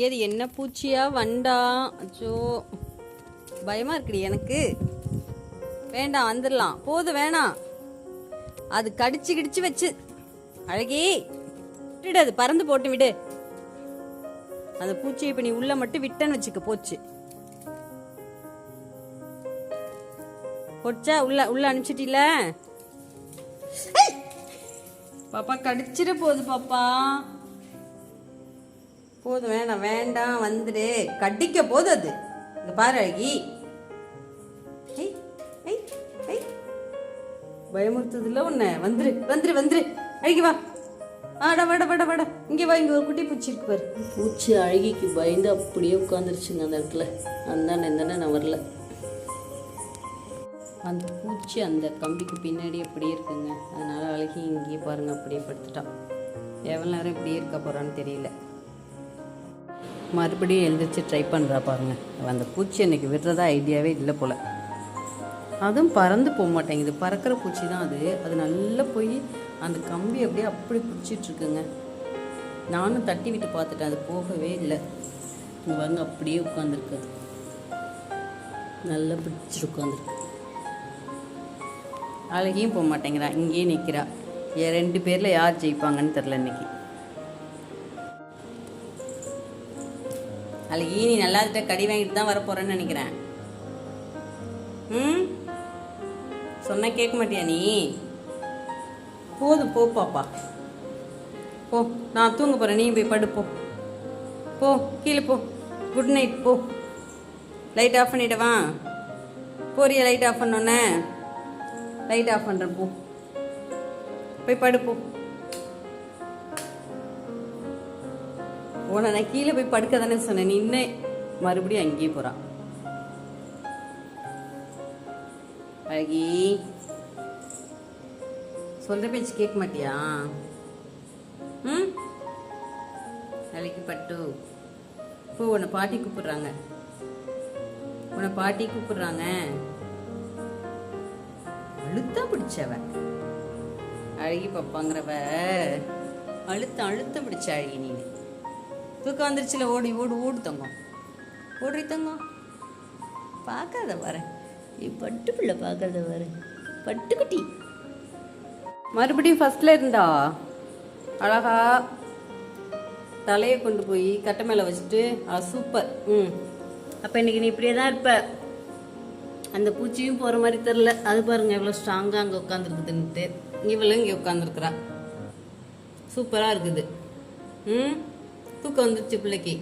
ஏது என்ன பூச்சியா? வண்டா. அச்சோ. பயமா இருக்குடி எனக்கு. வேண்டாம் வந்துடலாம் போதும் வேணாம். அது கடிச்சு கிடிச்சு வச்சு. அழகி. விட்டுடு அது பறந்து போட்டு விடு. அந்த பூச்சியை இப்ப நீ உள்ள மட்டும் விட்டன்னு வச்சுக்க போச்சு. போச்சா? உள்ள உள்ள அனுப்பிச்சிட்டில பாப்பா கடிச்சிட போகுது பாப்பா. போதும் வேணாம் வேண்டாம் வந்துடு. கடிக்க போது அது. இங்க பாரு அழகி. ஐய், பயமுறுத்துதுல உன்னை. வந்துரு வந்துரு வந்துரு. அழகி வா. ஆட வட வட வட. இங்கே வா இங்கே ஒரு குட்டி பூச்சி இருக்கு பாரு. பூச்சி அழுகிக்கு பயந்து அப்படியே உட்காந்துருச்சுங்க அந்த இடத்துல. அந்தானே இருந்தானே நான் வரல. அந்த பூச்சி அந்த கம்பிக்கு பின்னாடி அப்படியே இருக்குங்க. அதனால அழகி இங்கேயே பாருங்க அப்படியே படுத்துட்டான் எவ்வளோ நேரம் இப்படியே இருக்க போகிறான்னு தெரியல. மறுபடியும் எழுந்திரிச்சு ட்ரை பண்ணுறா பாருங்க. அந்த பூச்சி எனக்கு விடுறதா ஐடியாவே இல்லை போல். அதுவும் பறந்து போக மாட்டேங்குது. பறக்கிற பூச்சி தான் அது. அது நல்லா போய் அந்த கம்பி அப்படியே அப்படி பிடிச்சிட்ருக்குங்க நானும் தட்டி விட்டு பார்த்துட்டேன். அது போகவே இல்லை. இங்க அப்படியே உட்காந்துருக்கு நல்லா பிடிச்சிட்டு உட்காந்துருக்கு அழகியும் போக மாட்டேங்கிறா. இங்கேயே நிற்கிறா என் ரெண்டு பேரில் யார் ஜெயிப்பாங்கன்னு தெரில இன்னைக்கு. அழகி நீ நல்லா இருக்க கடி வாங்கிட்டு தான் வரப்போறேன்னு நினைக்கிறேன். ம்? சொன்னால் கேட்க மாட்டியா நீ? போதும் போ பாப்பா. போ நான் தூங்க போகிறேன் நீ போய் படுப்போ போ. கீழே போ. குட் நைட் போ. லைட் ஆஃப் பண்ணிடவா போறியா லைட் ஆஃப் பண்ணோன்னே லைட் ஆஃப் பண்ணுறேன் போ. போய் படு உன நான் கீழே போய் படுக்க தானே சொன்னேன். நீ மறுபடியும் அங்கேயே போகிறான் அழகி. சொல்கிற பேச்சு கேட்க மாட்டியா? ம்? அழகி பட்டு. இப்போ உன்னை பாட்டி கூப்பிடுறாங்க. உன்னை பாட்டி கூப்பிடுறாங்க. அழுத்தா பிடிச்சவ. அழகி பப்பாங்கிறவ. அழுத்தம் அழுத்தம் பிடிச்ச அழகி நீ தூக்கம் வந்துருச்சுல ஓடி ஓடு ஓடு தங்கம். ஓடுறி தங்கம். பார்க்காத பாரு நீ பட்டு பிள்ளை பார்க்காத பாரு பட்டுக்குட்டி மறுபடியும் ஃபஸ்ட்டில் இருந்தா? அழகா தலையை கொண்டு போய் கட்டை மேலே வச்சுட்டு சூப்பர் ம். அப்போ இன்னைக்கு நீ இப்படியே தான் இருப்ப. அந்த பூச்சியும் போகிற மாதிரி தெரில அது பாருங்க எவ்வளோ ஸ்ட்ராங்காக அங்கே உட்காந்துருக்குதுன்ட்டு இவளும் இங்கே உட்காந்துருக்குறா சூப்பராக இருக்குது. ம்? தூக்கம் வந்துருச்சு பிள்ளைக்கு.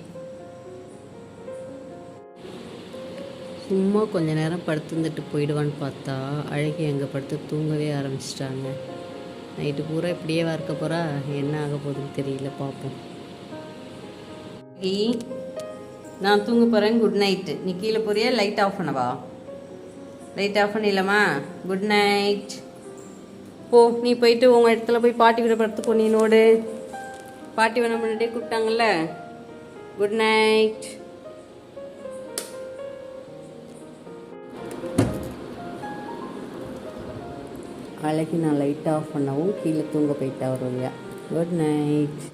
சும்மா கொஞ்ச நேரம் படுத்துருந்துட்டு போயிடுவான்னு பார்த்தா அழகி அங்கே படுத்து தூங்கவே ஆரம்பிச்சிட்டாங்க. நைட்டு பூரா இப்படியே இருக்க போகிறா என்ன ஆக போகுதுன்னு தெரியல பார்ப்போம் ஏய், நான் தூங்க போகிறேன் குட் நைட்டு நீ கீழே போறியா லைட் ஆஃப் பண்ணவா? லைட் ஆஃப் பண்ணிடலாமா? குட் நைட் போ நீ போயிட்டு உங்கள் இடத்துல போய் பாட்டி விட படுத்துக்கோ நீ நோடு. பாட்டி வேணா முன்னாடியே கூப்பிட்டாங்கல்ல? குட் நைட் அழகி நான் லைட் ஆஃப் பண்ணவும் கீழே தூங்க போயிட்டா வருவியா குட் நைட்